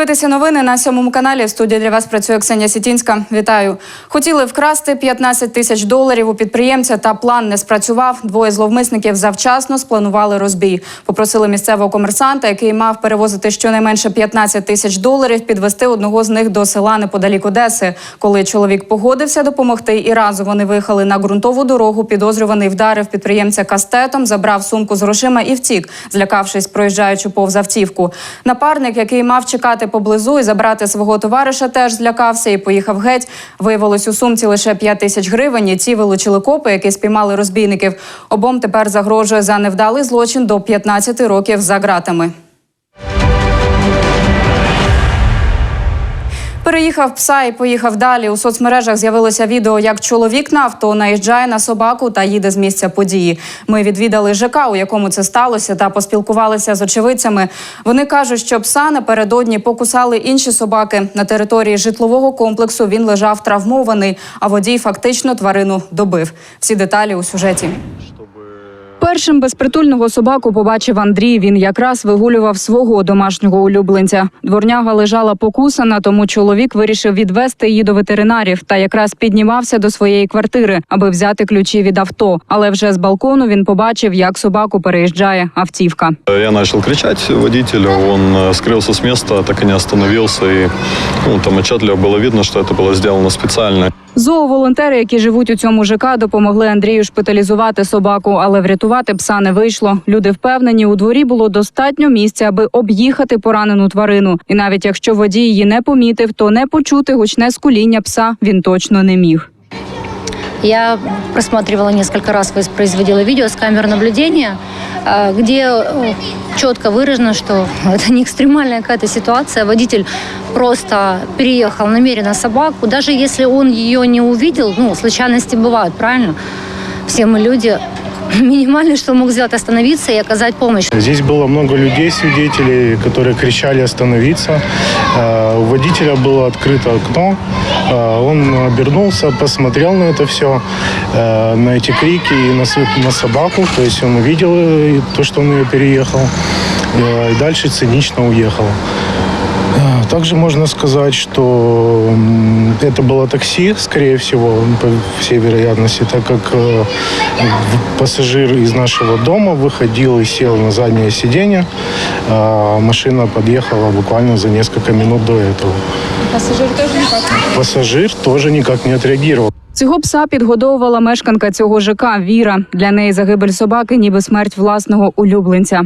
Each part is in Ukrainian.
Ви дивитеся новини на сьомому каналі. В студії для вас працює Ксенія Сітінська. Вітаю. Хотіли вкрасти 15 тисяч доларів у підприємця, та план не спрацював. Двоє зловмисників завчасно спланували розбій. Попросили місцевого комерсанта, який мав перевозити щонайменше 15 тисяч доларів, підвести одного з них до села неподалік Одеси. Коли чоловік погодився допомогти, і разом вони виїхали на ґрунтову дорогу. Підозрюваний вдарив підприємця кастетом, забрав сумку з грошима і втік, злякавшись, проїжджаючи повз автівку. Напарник, який мав чекати поблизу і забрати свого товариша, теж злякався і поїхав геть. Виявилось у сумці лише 5 тисяч гривень. І ці вилучили копи, які спіймали розбійників. Обом тепер загрожує за невдалий злочин до 15 років за ґратами. Переїхав пса і поїхав далі. У соцмережах з'явилося відео, як чоловік на авто наїжджає на собаку та їде з місця події. Ми відвідали ЖК, у якому це сталося, та поспілкувалися з очевидцями. Вони кажуть, що пса напередодні покусали інші собаки. На території житлового комплексу він лежав травмований, а водій фактично тварину добив. Всі деталі у сюжеті. Першим безпритульного собаку побачив Андрій. Він якраз вигулював свого домашнього улюбленця. Дворняга лежала покусана, тому чоловік вирішив відвести її до ветеринарів та якраз піднімався до своєї квартири, аби взяти ключі від авто. Але вже з балкону він побачив, як собаку переїжджає автівка. Я начал кричать водителю, он э, скрылся с места, так и не остановился. И ну, там отчетливо было видно, что это было сделано специально. Зооволонтери, які живуть у цьому ЖК, допомогли Андрію шпиталізувати собаку, але врятувати пса не вийшло. Люди впевнені, у дворі було достатньо місця, аби об'їхати поранену тварину. І навіть якщо водій її не помітив, то не почути гучне скуління пса він точно не міг. Я просматривала несколько раз, воспроизводила видео с камер наблюдения, э, где э, четко выражено, что это не экстремальная какая-то ситуация. Водитель просто переехал намеренно собаку, даже если он ее не увидел, ну, случайности бывают, правильно? Все мы люди. Минимально, что мог сделать, остановиться и оказать помощь. Здесь было много людей, свидетелей, которые кричали остановиться. Э, У водителя было открыто окно. Э, Он обернулся, посмотрел на это все, на эти крики и на, на собаку. То есть он увидел э, то, что он ее переехал. И дальше цинично уехал. Э, Также можно сказать, что м, это было такси, скорее всего, по всей вероятности, так как э, в- пассажир из нашего дома выходил и сел на заднее сиденье. а Машина подъехала буквально за несколько минут до этого. Пассажир тоже никак? Пассажир тоже никак не отреагировал. Цього пса підгодовувала мешканка цього ЖК Віра. Для неї загибель собаки, ніби смерть власного улюбленця.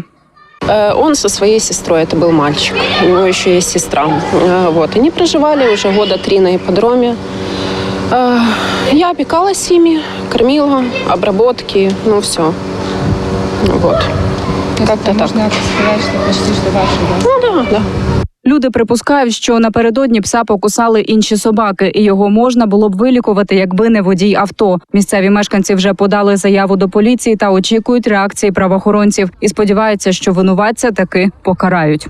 Э, Он со своей сестрой, это был мальчик. У него еще есть сестра. Э, Вот. Они проживали уже года три на ипподроме. Э, Я опекалась ими, кормила, обработки, ну все. Вот. Как-то так. Ну да, да. Люди припускають, що напередодні пса покусали інші собаки, і його можна було б вилікувати, якби не водій авто. Місцеві мешканці вже подали заяву до поліції та очікують реакції правоохоронців і сподіваються, що винуватця таки покарають.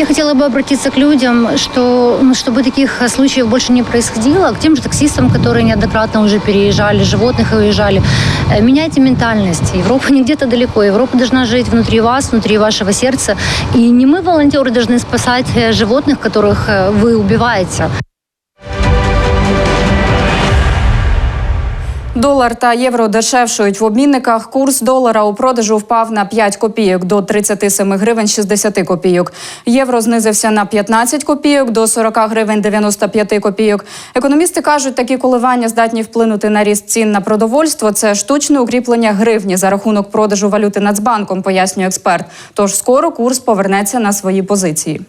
Я хотела бы обратиться к людям, что, ну, чтобы таких случаев больше не происходило, к тем же таксистам, которые неоднократно уже переезжали, животных уезжали. Э, Меняйте ментальность. Европа не где-то далеко. Европа должна жить внутри вас, внутри вашего сердца. И не мы, волонтеры, должны спасать э, животных, которых э, вы убиваете. Долар та євро дешевшують в обмінниках. Курс долара у продажу впав на 5 копійок до 37 гривень 60 копійок. Євро знизився на 15 копійок до 40 гривень 95 копійок. Економісти кажуть, такі коливання здатні вплинути на ріст цін на продовольство. Це штучне укріплення гривні за рахунок продажу валюти Нацбанком, пояснює експерт. Тож скоро курс повернеться на свої позиції.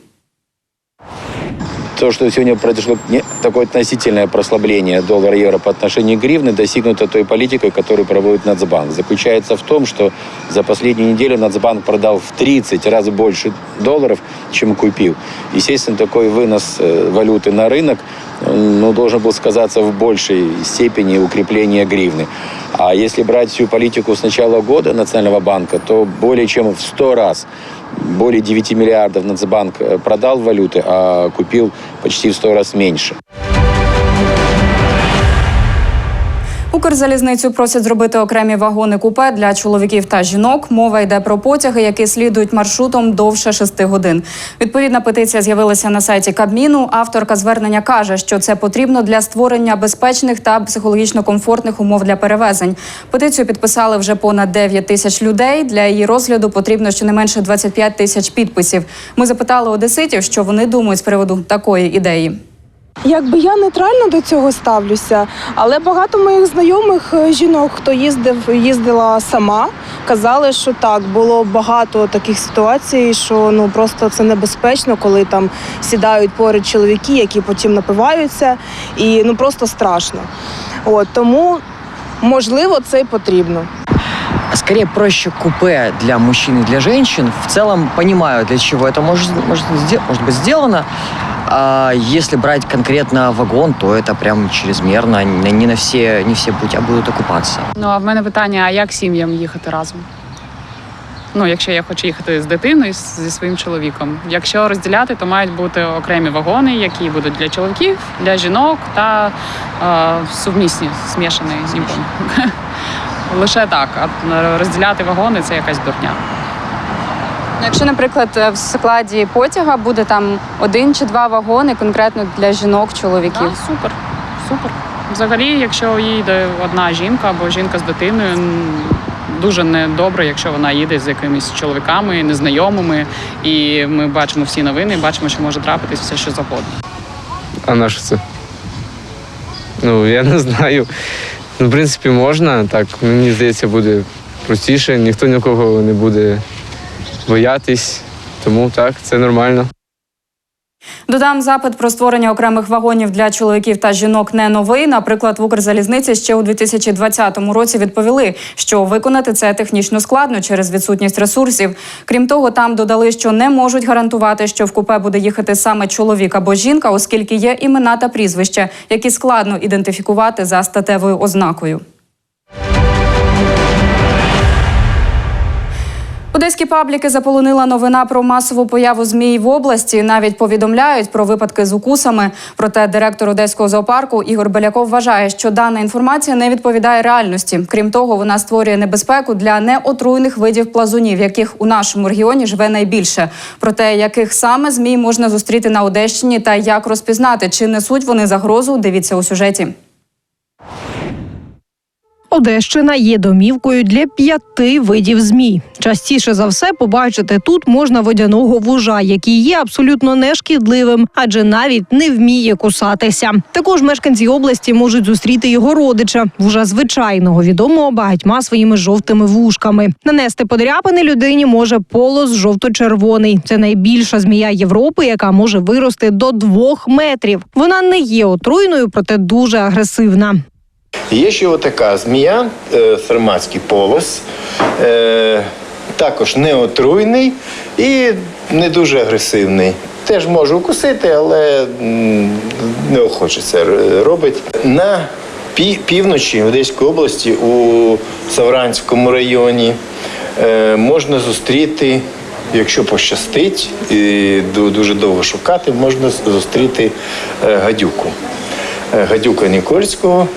То, что сегодня произошло не- такое относительное прослабление доллара-евро по отношению к гривне, достигнуто той политикой, которую проводит Нацбанк. Заключается в том, что за последнюю неделю Нацбанк продал в 30 раз больше долларов, чем купил. Естественно, такой вынос э, валюты на рынок ну, должен был сказаться в большей степени укрепления гривны. А если брать всю политику с начала года Национального банка, то более чем в 100 раз более 9 миллиардов Нацбанк э, продал валюты, а купил почти в 100 раз меньше. Укрзалізницю просять зробити окремі вагони купе для чоловіків та жінок. Мова йде про потяги, які слідують маршрутом довше 6 годин. Відповідна петиція з'явилася на сайті Кабміну. Авторка звернення каже, що це потрібно для створення безпечних та психологічно комфортних умов для перевезень. Петицію підписали вже понад 9 тисяч людей. Для її розгляду потрібно щонайменше 25 тисяч підписів. Ми запитали одеситів, що вони думають з приводу такої ідеї. Якби я нейтрально до цього ставлюся, але багато моїх знайомих е, жінок, хто їздив, їздила сама, казали, що так було багато таких ситуацій, що ну просто це небезпечно, коли там сідають поряд чоловіки, які потім напиваються, і ну просто страшно. От тому можливо це й потрібно. скорее проще купе для мужчин и для женщин. В целом понимаю, для чего это может, может, может быть сделано. А если брать конкретно вагон, то это прям чрезмерно. Не на все, не все путя будут окупаться. Ну а в мене питання: а як сім'ям їхати разом? Ну, якщо я хочу їхати з дитиною зі своїм чоловіком. Якщо розділяти, то мають бути окремі вагони, які будуть для чоловіків, для жінок та е, сумісні, змішані з. Лише так. А розділяти вагони це якась дурня. Ну, Якщо, наприклад, в складі потяга буде там один чи два вагони конкретно для жінок, чоловіків. Так, супер, супер. Взагалі, якщо їде одна жінка або жінка з дитиною, дуже недобре, якщо вона їде з якимись чоловіками, незнайомими, і ми бачимо всі новини, бачимо, що може трапитись все, що завгодно. А на що це? Ну, я не знаю. Ну, в принципі, можна. Так, мені здається, буде простіше, ніхто нікого не буде боятись. Тому так, це нормально. Додам запит про створення окремих вагонів для чоловіків та жінок не новий. Наприклад, в Укрзалізниці ще у 2020 році відповіли, що виконати це технічно складно через відсутність ресурсів. Крім того, там додали, що не можуть гарантувати, що в купе буде їхати саме чоловік або жінка, оскільки є імена та прізвища, які складно ідентифікувати за статевою ознакою. Одеські пабліки заполонила новина про масову появу змій в області. Навіть повідомляють про випадки з укусами. Проте директор одеського зоопарку Ігор Беляков вважає, що дана інформація не відповідає реальності. Крім того, вона створює небезпеку для неотруйних видів плазунів, яких у нашому регіоні живе найбільше. Про те, яких саме змій можна зустріти на Одещині та як розпізнати, чи несуть вони загрозу, дивіться у сюжеті. Одещина є домівкою для п'яти видів змій. Частіше за все побачити тут можна водяного вужа, який є абсолютно нешкідливим, адже навіть не вміє кусатися. Також мешканці області можуть зустріти його родича, вужа звичайного, відомого багатьма своїми жовтими вушками. Нанести подряпини людині може полос жовто-червоний. Це найбільша змія Європи, яка може вирости до двох метрів. Вона не є отруйною, проте дуже агресивна. Є ще отака змія, е, сарматський полос, е, також неотруйний і не дуже агресивний. Теж може укусити, але неохоче це робить. На півночі Одеської області у Савранському районі е, можна зустріти, якщо пощастить, і дуже довго шукати, можна зустріти гадюку. Гадюка Нікольського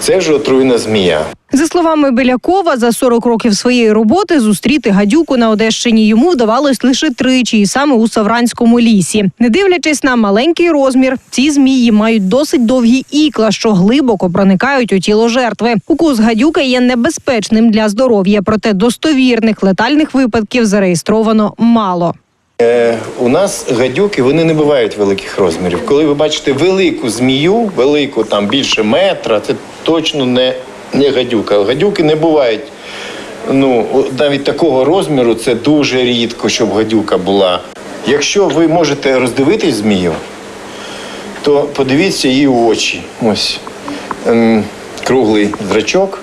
це ж отруйна змія. За словами Белякова, за 40 років своєї роботи зустріти гадюку на Одещині йому вдавалось лише тричі, і саме у Савранському лісі. Не дивлячись на маленький розмір, ці змії мають досить довгі ікла, що глибоко проникають у тіло жертви. Укус гадюки є небезпечним для здоров'я, проте достовірних летальних випадків зареєстровано мало. Е, у нас гадюки вони не бувають великих розмірів. Коли ви бачите велику змію, велику там більше метра, це точно не, не гадюка. Гадюки не бувають. Ну, навіть такого розміру це дуже рідко, щоб гадюка була. Якщо ви можете роздивитись змію, то подивіться її у очі. Ось ем, круглий зрачок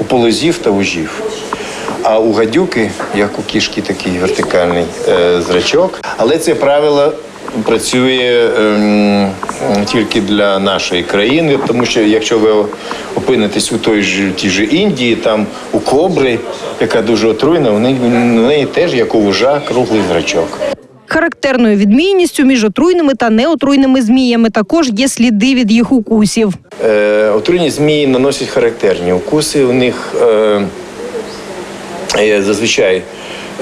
у полозів та ужів. А у гадюки, як у кішки, такий вертикальний е, зрачок. Але це правило працює ем, тільки для нашої країни, тому що якщо ви опинитесь у той же тій же Індії, там у кобри, яка дуже отруйна, у неї, у неї теж як у вужа круглий зрачок. Характерною відмінністю між отруйними та неотруйними зміями також є сліди від їх укусів. Е, отруйні змії наносять характерні укуси. У них е, зазвичай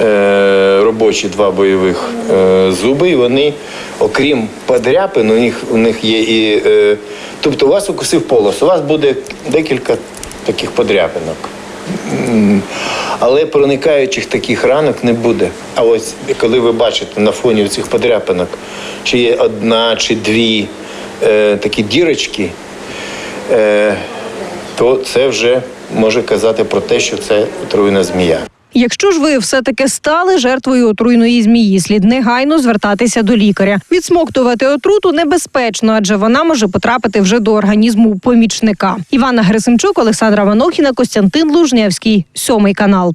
е, робочі два бойових е, зуби, і вони, окрім подряпин, у них, у них є і. Е, тобто у вас укусив полос, у вас буде декілька таких подряпинок. Але проникаючих таких ранок не буде. А ось коли ви бачите на фоні цих подряпинок, чи є одна чи дві е, такі дірочки, е, то це вже може казати про те, що це отруйна змія. Якщо ж ви все-таки стали жертвою отруйної змії, слід негайно звертатися до лікаря. Відсмоктувати отруту небезпечно, адже вона може потрапити вже до організму помічника. Івана Герасимчук, Олександра Ванохіна, Костянтин Лужнєвський, сьомий канал.